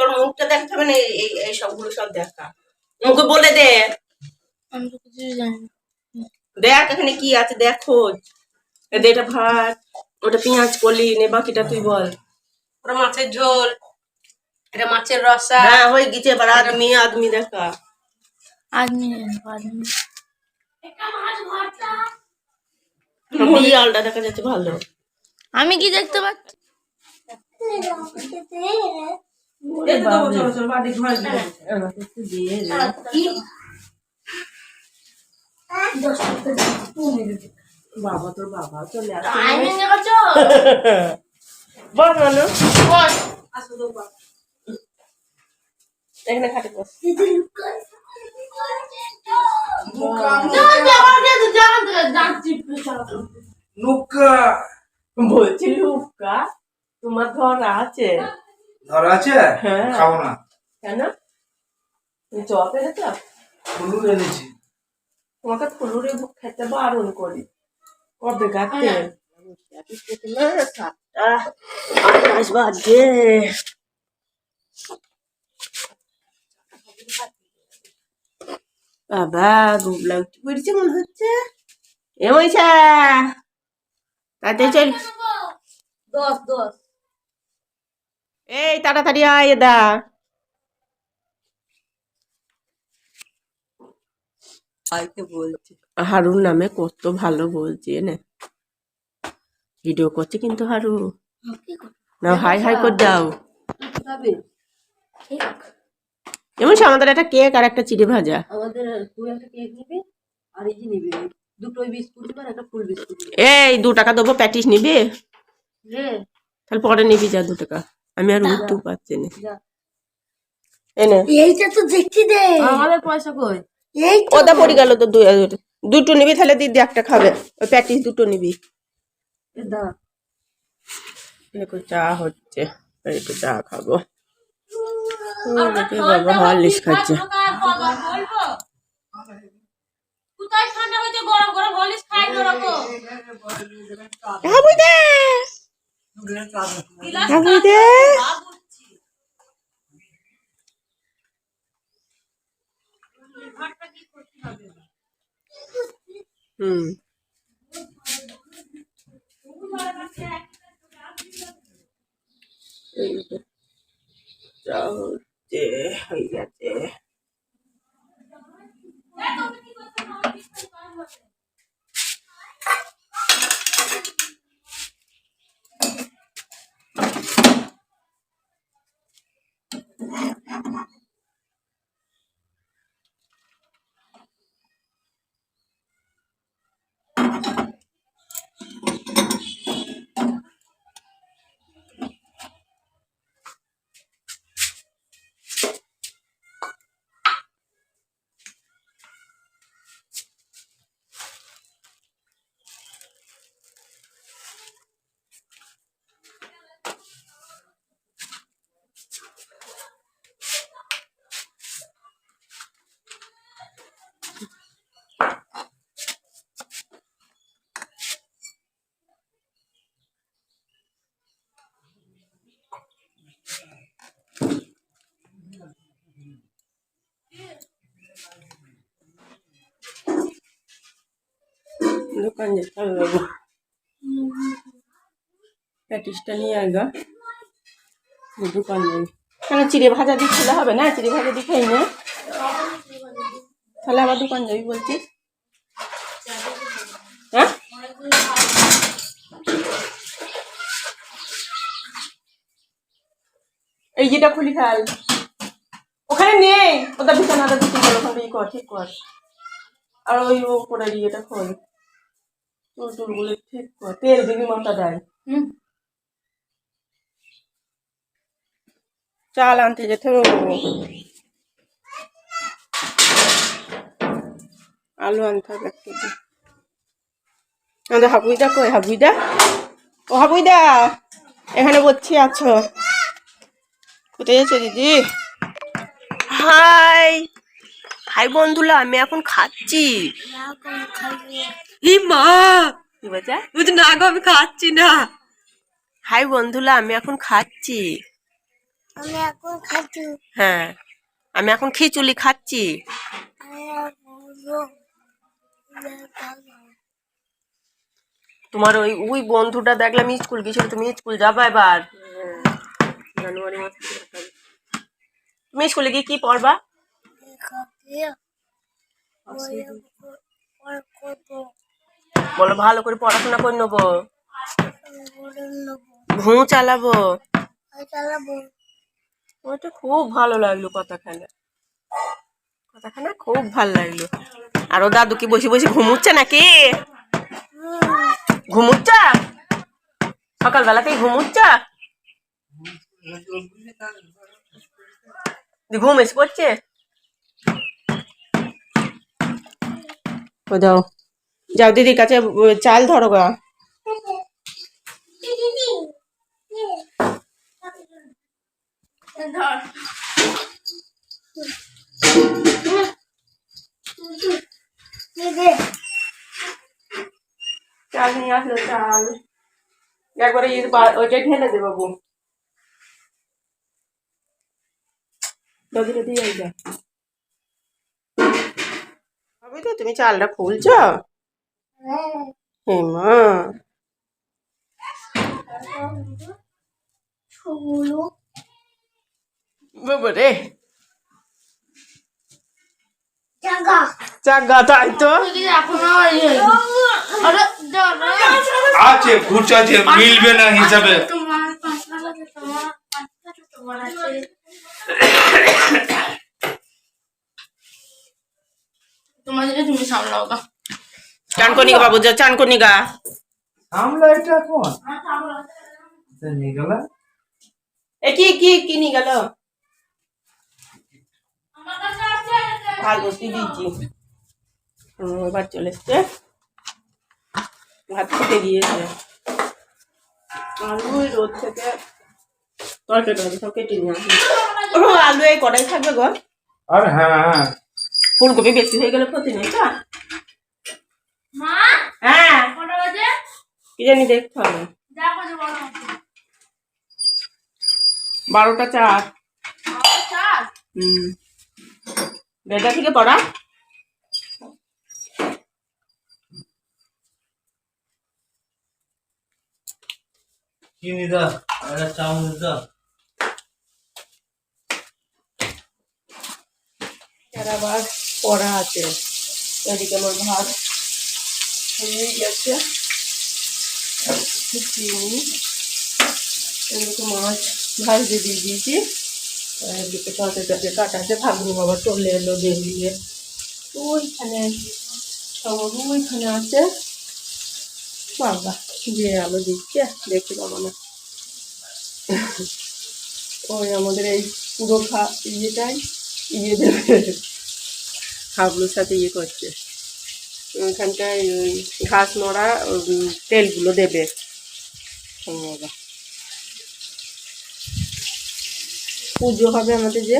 তোর মুখটা দেখতে হবে না এই- এই সবগুলো সব দেখা। মুখে বলে দে। আমি তো কিছু জানি দেখ এখানে কি আছে দেখ এটা ভাত ওটা পেঁয়াজ কলি নে বাকিটা তুই বল। ওটা মাছের ঝোল এটা মাছের রসা। হ্যাঁ হয়ে গেছে এবার আদমি আদমি দেখা। আদমি আদমি। বিড়ালটা দেখা যাচ্ছে ভালো। আমি কি দেখতে পাচ্ছি? বাবা তোর বাবা চলে আসে আইনে দেখছ বল মানু এখানে খাটে বস নুকা বলছি লুকা তোমার ধরা আছে ধর আছে? হ্যাঁ। খাব না। কেন? তুমি চপ এনেছ হলুদ এনেছি। তোমাকে ফুলুরে খেতে বারণ করি। কবে গাতে? সাতটা আঠাশ বাজে। বাবা গুবলা উঠে পড়েছে মনে হচ্ছে। এ মইছা তাতে চল। দশ দশ। এই তাড়াতাড়ি আয় দা। হারুর নামে কত ভালো বলছি না। ভিডিও করছে কিন্তু হারু। না হাই হাই করে দাও। সে আমাদের একটা কেক আর একটা চিড়ে ভাজা। আমাদের একটা কেক নিবি আর এই যে নিবি দুটোই বিস্কুট আর একটা ফুল বিস্কুট এই দু টাকা দেবো প্যাটিস নিবি? তাহলে পরে নিবি যা দু টাকা। আমি আর উঠতেও পারছি না। এনে। এইটা তো দেখছি দে। আমাদের পয়সা কই? এই ওটা পড়ে গেল তো দু- দুটো নিবি তাহলে দিদি একটা খাবে। ওই প্যাটিস দুটো নিবি। দেখো চা হচ্ছে। একটু চা খাব। ও, দেখি বাবা হরলিক্স খাচ্ছে। কোথায় ঠান্ডা হয়েছে গরম গরম খাই তো হুম। হচ্ছে হয়ে গেছে। Yeah. দোকান যেতে হবে প্যাটিসটা নিয়ে আয়গা দোকান যাই কেন, চিড়ে ভাজা দিচ্ছিলে হবে না? চিড়ে ভাজা দিয়ে খাই তাহলে আবার দোকান যাবি বলছিস হ্যাঁ? এই যেটা খুলি ফেল। ওখানে নেই। ওটা বিছানাটা দিতে গেল ওখানে কর, ঠিক কর। আর ওই উপরে ইয়েটা খোল। চুল টুলগুলো ঠিক কর তেল দিবি মাথা দেয়। হুম। চাল আনতে যেতে হবে। আলু আনতে হবে এক কেজি। আমাদের হাবুইদা কই? হাবুইদা? ও হাবুইদা এখানে বসছি আছো। কোথায় যাচ্ছ দিদি? হাই। হাই বন্ধুরা আমি এখন খাচ্ছি। মা! কি বলছে? বুঝি না গো আমি খাচ্ছি না। হাই বন্ধুরা আমি এখন খাচ্ছি। আমি এখন খাচ্ছি। হ্যাঁ আমি এখন খিচুড়ি খাচ্ছি। তোমার ওই ওই বন্ধুটা দেখলাম স্কুল গেছিল তুমি স্কুল যাবা এবার? জানুয়ারি মাসে একটা হবে। তুমি স্কুলে গিয়ে কি পড়বা? বলো, ভালো করে পড়াশোনা করে নেব। ঘুম চালাবো। খুব ভালো লাগল কথাখানা। কথাখানা খুব ভালো লাগল। আর ও দাদু কি বসে বসে ঘুমুচ্ছে নাকি? ঘুমুচ্ছে? সকালবেলাতেই ঘুমুচ্ছে? ঘুম এসে পড়ছে? যাও দিদির কাছে, চাল ধরো গা। চাল নিয়ে আসলো, চাল। একবারে বা- ওইটা ঢেলে দে বাবু। দাদিটা দিয়ে হবে তো, তুমি চালটা খুলছ? হেমা বাবা রে চাগা তাই তো? আছে আছে মিলবে না হিসাবে। তোমার আছে তোমার পাঁচটা তোমার আছে। তোমার যেটা তুমি সামলাও গা চান কনি গা বাবু যা চান কনি গা সামলা এটা কোন নিয়ে গেল। এ কি কি কিনি গেল? ভালো বসি দিয়েছি হুম, এবার চলে এসছে। ভাত খেতে গিয়েছে আলু ওই রোদ থেকে তরকারি টরকারি সব কেটে নিয়ে আলু এই কটাই থাকবে গো? আর হ্যাঁ হ্যাঁ। ফুলকপি বেশি হয়ে গেলে ক্ষতি নেই তো মা হ্যাঁ কটা বাজে কি জানি দেখতে হবে। বারোটা চার। হুম। বেটা থেকে পড়া। চিনি দা একটা চামচ দা আবার পড়া আছে। এদিকে আমার ভাত হয়ে গেছে। চিনি এদিকে মাছ ভাজতে দিয়ে দিয়েছি। এদিকে তরকারি টরকারি কাটা আছে ভাগ্নি বাবা চলে এলো বেরিয়ে। ওইখানে সব ওইখানে আছে। বাবা যে আলো দিচ্ছে দেখতে পাবো না। ওই আমাদের এই পুরো খা ইয়েটাই ইয়ে দেবে। হাবলুর সাথে ইয়ে করছে। ওইখানটায় ওই ঘাস উম, তেলগুলো দেবে। পুজো হবে আমাদের যে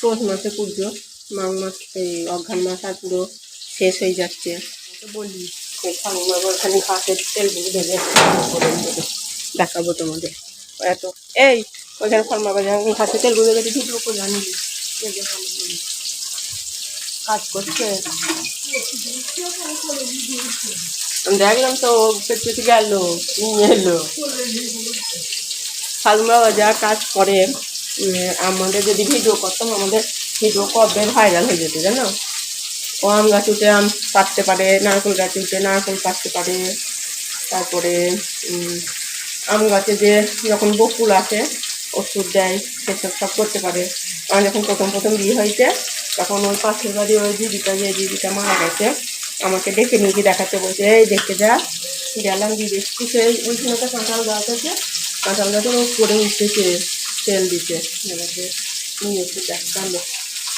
পৌষ মাসে পুজো মাঘ মাস এই অঘ্রান মাস আর পুরো শেষ হয়ে যাচ্ছে। বলি ওখানে ঘাসের তেলগুলো করে দেখাবো তোমাদের। এত এই ওইখানে ফর্মা বাজার ঘাসের তেলগুলো দেবে ভিডিও করে বলি। কাজ করছে। দেখলাম তো পেটে গেল, নিয়ে এলো। ফালুমা যা কাজ করে আমাদের যদি ভিডিও করতাম, আমাদের ভিডিও কবে ভাইরাল হয়ে যেত জানো? ও আম গাছ উঠে আম পাড়তে পারে, নারকেল গাছ উঠে নারকেল পাড়তে পারে, তারপরে আম গাছে যে যখন বকুল আসে, ওষুধ দেয়, সেসব সব করতে পারে। আমার যখন প্রথম প্রথম বিয়ে হয়েছে, তখন ওই পাশের বাড়ি ওই দিদিটা, যে দিদিটা মারা গেছে আমাকে ডেকে নিয়ে গিয়ে দেখাতে বলছে, এই দেখে যা। গেলাম দিয়ে দেখছি সেই ওইখানে একটা কাঁঠাল গাছ আছে কাঁঠাল গাছে ও করে উঠতেছে তেল দিতে। এবারে নিয়ে এসে দেখাল।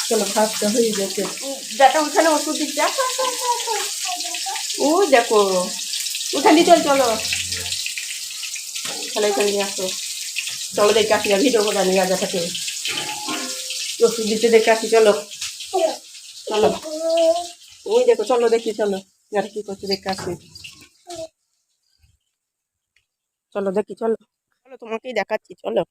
চলো ভাতটা হয়ে গেছে দেখা ওখানে ওষুধ দিচ্ছে। ওই দেখো। উঠালি চল, চলো। তাহলে এখানে নিয়ে আসো। চলো, দেখে আসি না ভিডিও করে নিয়ে থাকে ওষুধ দিতে দেখে আসি, চলো। চলো। ওই দেখো, চলো দেখি, চলো। যারা কি করছে দেখে আসি। চলো দেখি, চলো। চলো, তোমাকেই দেখাচ্ছি, চলো।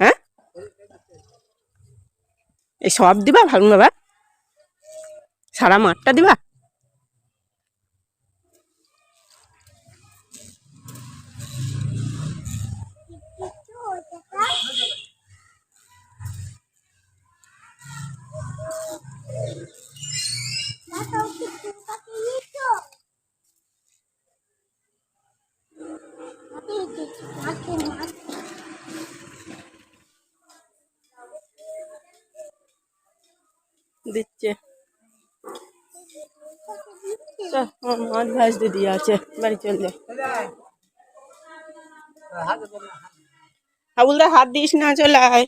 হ্যাঁ? এই সব দিবা ভালো না বা সারা মাঠটা দিবা? দিচ্ছে চল, আমার মাছ ভাজতে দিদি আছে বাড়ি চল। যা হাত দিস না চলে আয়।